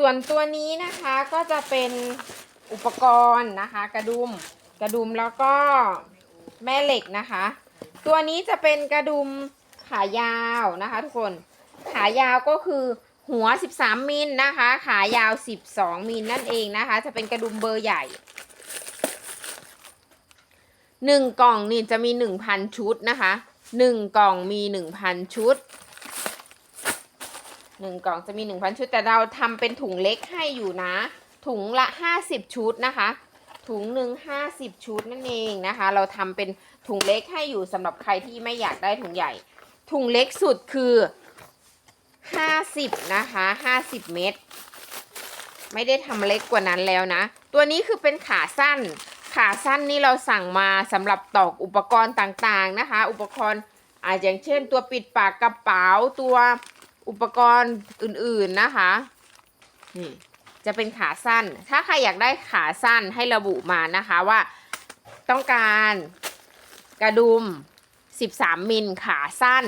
ส่วนตัวนี้นะคะก็จะเป็นอุปกรณ์นะคะ กระดุมกระดุมแล้วก็แม่เหล็กนะคะ ตัวนี้จะเป็นกระดุมขายาวนะคะทุกคน ขายาวก็คือหัว 13 มิลนะคะ ขายาว 12 มิลนั่นเองนะคะ จะเป็นกระดุมเบอร์ใหญ่หนึ่งกล่องนี่จะมี1,000ชุดนะคะหนึ่งกล่องมี1,000ชุด หนึ่งกล่องจะมี1,000ชุดแต่เราทำเป็นถุงเล็กให้อยู่นะ ถุงละ50ชุดนะคะ ถุงหนึ่ง50ชุดนั่นเองนะคะ เราทำเป็นถุงเล็กให้อยู่สำหรับใครที่ไม่อยากได้ถุงใหญ่ ถุงเล็กสุดคือ50นะคะ50เม็ดไม่ได้ทำเล็กกว่านั้นแล้วนะ ตัวนี้คือเป็นขาสั้น ขาสั้นนี่เราสั่งมาสำหรับตอกอุปกรณ์ต่างๆนะคะ อุปกรณ์อาอย่างเช่น ตัวปิดปากกระเป๋าตัว อุปกรณ์อื่นๆนะคะนี่จะเป็นขาสั้น ถ้าใครอยากได้ขาสั้นให้ระบุมานะคะว่าต้องการกระดุม 13 มิลขาสั้น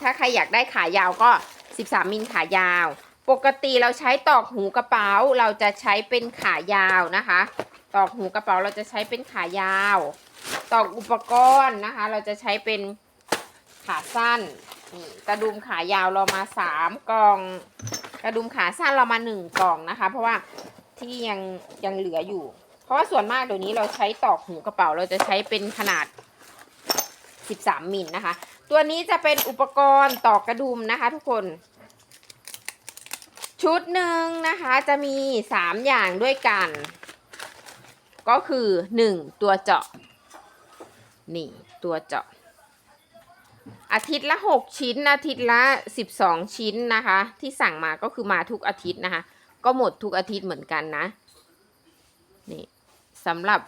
ถ้าใครอยากได้ขายาวก็ 13 มิลขายาว ปกติเราใช้ตอกหูกระเป๋าเราจะใช้เป็นขายาวนะคะ ตอกหูกระเป๋าเราจะใช้เป็นขายาว ตอกอุปกรณ์นะคะ เราจะใช้เป็นขาสั้น นี่กระดุมขายาวเรามาสามกล่อง กระดุมขาสั้นเรามาหนึ่งกล่องนะคะ เพราะว่าที่ยังยังเหลืออยู่ เพราะว่าส่วนมากเดี๋ยวนี้เราใช้ตอกหูกระเป๋าเราจะใช้เป็นขนาด 13มิลนะคะ ตัวนี้จะเป็นอุปกรณ์ตอกกระดุมนะคะ ทุกคน ชุดหนึ่งนะคะจะมี 3 อย่างด้วยกัน ก็คือ 1 ตัวเจาะ นี่ตัวเจาะ อาทิตย์ละ 6 ชิ้น อาทิตย์ละ 12 ชิ้นนะคะ ที่สั่งมาก็คือมาทุกอาทิตย์นะคะ ก็หมดทุกอาทิตย์เหมือนกันนะ นี่สำหรับ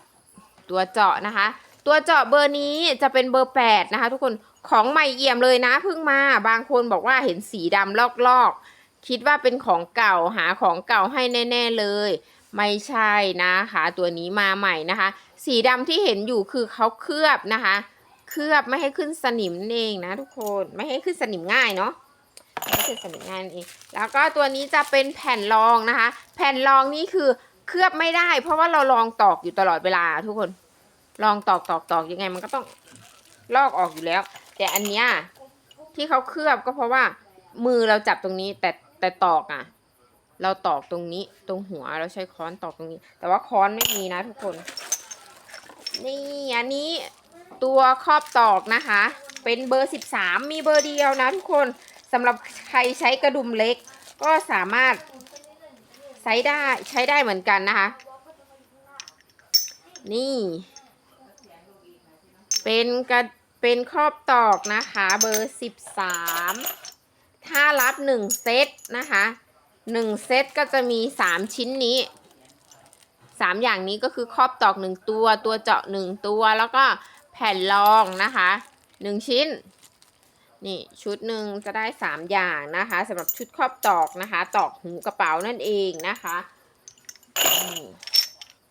ตัวเจาะนะคะ ตัวเจาะเบอร์นี้จะเป็นเบอร์ 8 นะคะ ทุกคนของใหม่เอี่ยมเลยนะเพิ่งมา บางคนบอกว่าเห็นสีดำลอกๆ คิดว่าเป็นของเก่าหาของเก่าให้แน่ ๆเลย ไม่ใช่นะคะ ตัวนี้มาใหม่นะคะ สีดำที่เห็นอยู่คือเขาเคลือบนะคะ เคลือบไม่ให้ขึ้นสนิมนั่นเองนะทุกคนไม่ให้ขึ้นสนิมง่ายเนาะไม่ให้ขึ้นสนิมง่ายนั่นเองแล้วก็ตัวนี้จะเป็นแผ่นรองนะคะ แผ่นรองนี่คือเคลือบไม่ได้ เพราะว่าเราลองตอกอยู่ตลอดเวลาทุกคน ลองตอกตอกตอกยังไง มันก็ต้องลอกออกอยู่แล้ว แต่อันเนี้ยที่เขาเคลือบก็เพราะว่ามือเราจับตรงนี้แต่แต่ตอกอะ เราตอกตรงนี้ตรงหัวเราใช้ค้อนตอกตรงนี้ แต่ว่าค้อนไม่มีนะทุกคน นี่อันนี้ ตัวครอบตอกนะคะ เป็นเบอร์ 13 มีเบอร์เดียวนะทุกคนสำหรับใครใช้กระดุมเล็ก ก็สามารถใช้ได้ใช้ได้เหมือนกันนะคะ นี่ เป็นกระเป็นครอบตอกนะคะเบอร์ 13 ถ้ารับ 1 เซตนะคะ1เซตก็จะมี 3 ชิ้นนี้ 3 อย่างนี้ก็คือครอบตอก 1 ตัว ตัวเจาะ 1 ตัวแล้วก็ แผ่นรองนะคะ1ชิ้น นี่ชุดหนึ่งจะได้3อย่างนะคะสำหรับชุดครอบตอกนะคะ ตอกหูกระเป๋านั่นเองนะคะ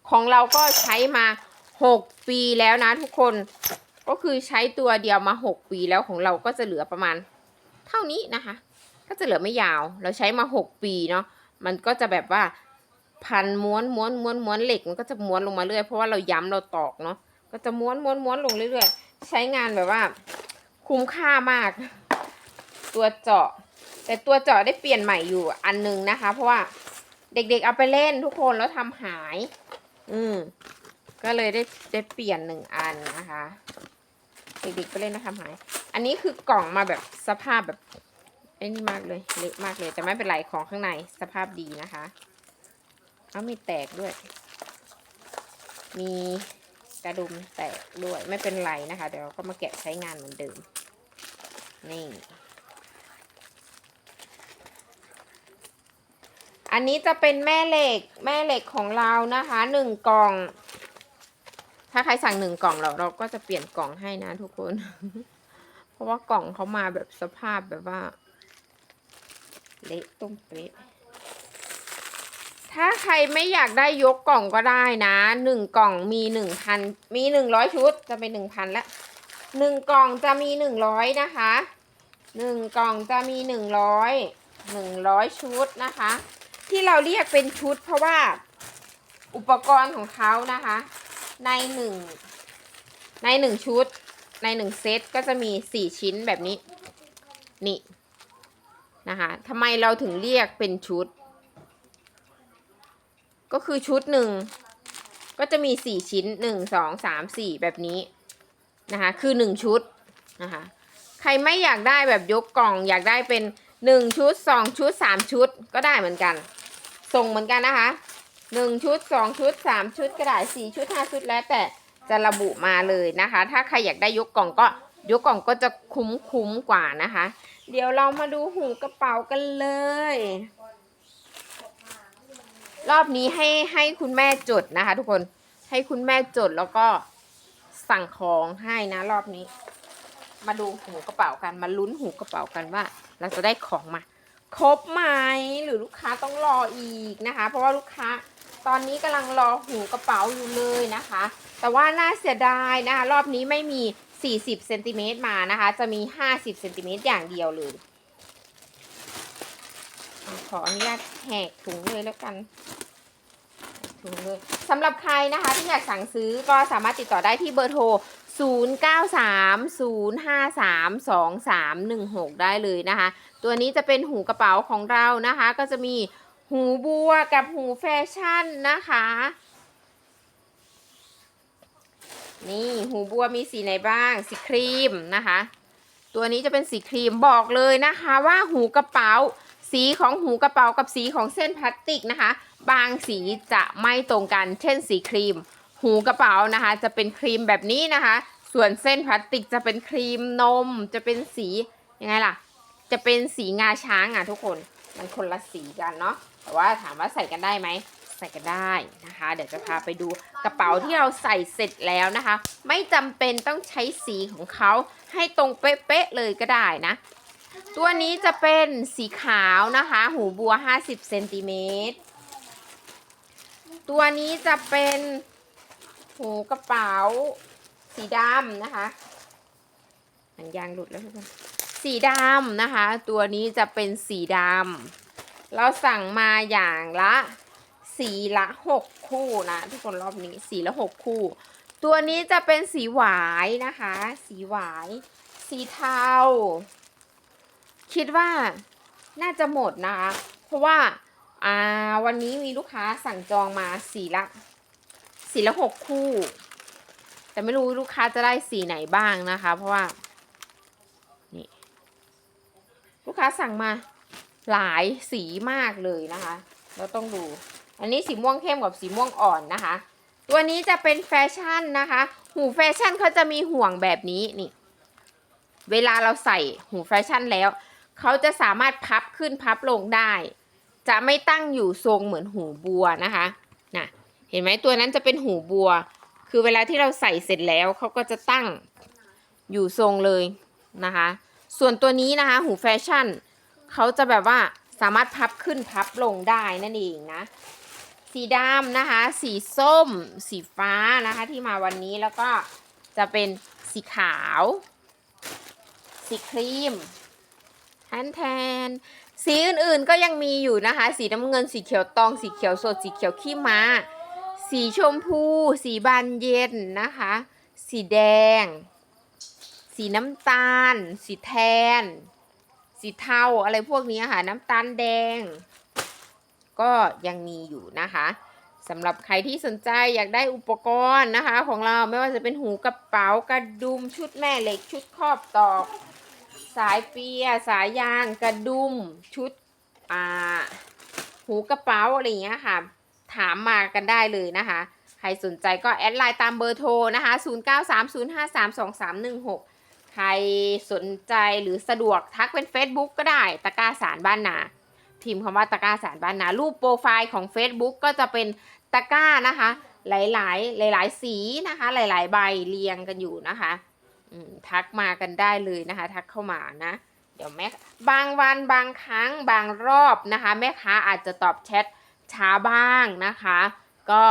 ของเราก็ใช้มา6ปีแล้วนะทุกคนก็คือใช้ตัวเดียวมา6ปีแล้วของเราก็จะเหลือประมาณ เท่านี้นะคะ ก็จะเหลือไม่ยาว เราใช้มา6ปีเนาะมันก็จะแบบว่าพันม้วนม้วนม้วนม้วนเหล็กมันก็จะม้วนลงมาเรื่อยเพราะว่าเราย้ำเราตอกเนาะ ก็จะม้วนม้วนม้วนลงเรื่อยๆ ใช้งานแบบว่า คุ้มค่ามาก ตัวเจาะ แต่ตัวเจาะได้เปลี่ยนใหม่อยู่อันนึงนะคะ เพราะว่าเด็กๆเอาไปเล่นทุกคนแล้วทำหาย อืม ก็เลยได้ได้เปลี่ยนหนึ่งอันนะคะ เด็กๆไปเล่นแล้วทำหาย อันนี้คือกล่องมาแบบสภาพแบบไอ้นี่มากเลยเละมากเลยแต่ไม่เป็นไรของข้างในสภาพดีนะคะ เอามีแตกด้วย มี กระดุมแตกด้วยไม่เป็นไรนะคะ เดี๋ยวเราก็มาแกะใช้งานเหมือนเดิม นี่ อันนี้จะเป็นแม่เหล็กแม่เหล็กของเรานะคะหนึ่งกล่อง ถ้าใครสั่งหนึ่งกล่องเราเราก็จะเปลี่ยนกล่องให้นะทุกคน เพราะว่ากล่องเขามาแบบสภาพแบบว่า เละตุ้มเป๊ะ ถ้าใครไม่อยากได้ยกกล่องก็ได้นะหนึ่งกล่องมีหนึ่งพันมีหนึ่งร้อยชุดจะเป็นหนึ่งพันละหนึ่งกล่องจะมีหนึ่งร้อยนะคะหนึ่งกล่องจะมีหนึ่งร้อยหนึ่งร้อยชุดนะคะ ที่เราเรียกเป็นชุดเพราะว่าอุปกรณ์ของเขานะคะ ในหนึ่งในหนึ่งชุด ในหนึ่งเซตก็จะมีสี่ชิ้นแบบนี้ นี่นะคะทำไมเราถึงเรียกเป็นชุด ก็คือชุดหนึ่งก็จะมีสี่ชิ้นหนึ่งสองสามสี่แบบนี้นะคะคือหนึ่งชุดนะคะใครไม่อยากได้แบบยกกล่องอยากได้เป็นหนึ่งชุดสองชุดสามชุดก็ได้เหมือนกัน ส่งเหมือนกันนะคะหนึ่งชุดสองชุดสามชุดก็ได้สี่ชุดห้าชุดแล้วแต่จะระบุมาเลยนะคะ ถ้าใครอยากได้ยกกล่องก็ยกกล่องก็จะคุ้มคุ้มกว่านะคะ เดี๋ยวเรามาดูหูกระเป๋ากันเลย รอบนี้ให้ให้คุณแม่จดนะคะ ทุกคนให้คุณแม่จดแล้วก็สั่งของให้นะรอบนี้ มาดูหูกระเป๋ากันมาลุ้นหูกระเป๋ากันว่า เราจะได้ของมา ครบไหมหรือลูกค้าต้องรออีกนะคะ เพราะว่าลูกค้าตอนนี้กำลังรอหูกระเป๋าอยู่เลยนะคะ แต่ว่าน่าเสียดายนะคะ รอบนี้ไม่มี 40เซนติเมตรมานะคะ จะมี 50เซนติเมตรอย่างเดียวเลย ขออนุญาตแหกถุงเลยแล้วกันถุงเลยสำหรับใครนะคะที่อยากสั่งซื้อก็สามารถติดต่อได้ที่เบอร์โทร 0930532316 ได้เลยนะคะ ตัวนี้จะเป็นหูกระเป๋าของเรานะคะ ก็จะมีหูบัวกับหูแฟชั่นนะคะ นี่หูบัวมีสีไหนบ้าง สีครีมนะคะ ตัวนี้จะเป็นสีครีมบอกเลยนะคะว่าหูกระเป๋า สีของหูกระเป๋ากับสีของเส้นพลาสติกนะคะ บางสีจะไม่ตรงกัน เช่นสีครีม หูกระเป๋านะคะ จะเป็นครีมแบบนี้นะคะ ส่วนเส้นพลาสติกจะเป็นครีมนม จะเป็นสียังไงล่ะ จะเป็นสีงาช้างอะทุกคนมันคนละสีกันเนาะแต่ว่าถามว่าใส่กันได้ไหมใส่กันได้นะคะ เดี๋ยวจะพาไปดูกระเป๋าที่เราใส่เสร็จแล้วนะคะ ไม่จำเป็นต้องใช้สีของเขาให้ตรงเป๊ะๆเลยก็ได้นะ ตัวนี้จะเป็นสีขาวนะคะ หูบัว 50เซนติเมตร ตัวนี้จะเป็นหูกระเป๋า สีดำนะคะหันยางหลุดแล้วทุกคนสีดำนะคะ ตัวนี้จะเป็นสีดำเราสั่งมาอย่างละสีละหกคู่นะทุกคนรอบนี้สีละหกคู่ ตัวนี้จะเป็นสีหวายนะคะ สีหวาย สีเทา คิดว่าน่าจะหมดนะคะ เพราะว่าอ่าวันนี้มีลูกค้าสั่งจองมาสีละสีละหกคู่ แต่ไม่รู้ลูกค้าจะได้สีไหนบ้างนะคะ เพราะว่านี่ลูกค้าสั่งมาหลายสีมากเลยนะคะ เราต้องดู อันนี้สีม่วงเข้มกับสีม่วงอ่อนนะคะ ตัวนี้จะเป็นแฟชั่นนะคะ หูแฟชั่นเขาจะมีห่วงแบบนี้นี่ เวลาเราใส่หูแฟชั่นแล้ว เขาจะสามารถพับขึ้นพับลงได้ จะไม่ตั้งอยู่ทรงเหมือนหูบัวนะคะนะเห็นไหมตัวนั้นจะเป็นหูบัว คือเวลาที่เราใส่เสร็จแล้วเขาก็จะตั้งอยู่ทรงเลยนะคะ ส่วนตัวนี้นะคะ หูแฟชั่นเขาจะแบบว่าสามารถพับขึ้นพับลงได้นั่นเองนะ สีดำนะคะ สีส้ม สีฟ้านะคะที่มาวันนี้แล้วก็จะเป็นสีขาว สีครีม แทนแทน สีอื่นๆก็ยังมีอยู่นะคะ สีน้ำเงินสีเขียวตองสีเขียวสดสีเขียวขี้ม้า สีชมพู สีบานเย็นนะคะ สีแดง สีน้ำตาล สีแทน สีเทาอะไรพวกนี้ค่ะน้ำตาลแดง ก็ยังมีอยู่นะคะสำหรับใครที่สนใจอยากได้อุปกรณ์นะคะ ของเราไม่ว่าจะเป็นหูกระเป๋ากระดุมชุดแม่เหล็กชุดครอบตอก สายเปีย สายยาง กระดุม ชุด อ่า หูกระเป๋าอะไรอย่างเงี้ยค่ะ ถามมากันได้เลยนะคะ ใครสนใจก็แอดไลน์ตามเบอร์โทรนะคะ 0930532316 ใครสนใจหรือสะดวกทักเป็น Facebook ก็ได้ตะกร้าสารบ้านนาพิมพ์คำว่าตะกร้าสารบ้านนา รูปโปรไฟล์ของ Facebook ก็จะเป็นตะกร้านะคะ หลาย ๆ หลาย ๆ สีนะคะ หลาย ๆ ใบเรียงกันอยู่นะคะ ทักมากันได้เลยนะคะ ทักเข้ามานะ เดี๋ยวแม่บางวันบางครั้งบางรอบนะคะ แม่ค้าอาจจะตอบแชทช้าบ้างนะคะ ก็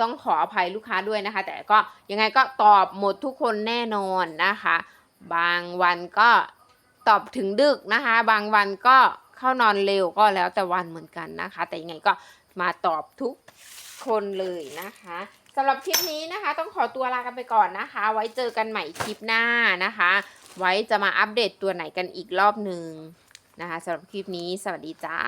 ต้องขออภัยลูกค้าด้วยนะคะ แต่ก็ยังไงก็ตอบหมดทุกคนแน่นอนนะคะ บางวันก็ตอบถึงดึกนะคะ บางวันก็เข้านอนเร็วก็แล้วแต่วันเหมือนกันนะคะ แต่ยังไงก็มาตอบทุกคนเลยนะคะ สำหรับคลิปนี้นะคะ ต้องขอตัวลากันไปก่อนนะคะ ไว้เจอกันใหม่คลิปหน้านะคะ ไว้จะมาอัปเดตตัวไหนกันอีกรอบหนึ่งนะคะสำหรับคลิปนี้สวัสดีจ้า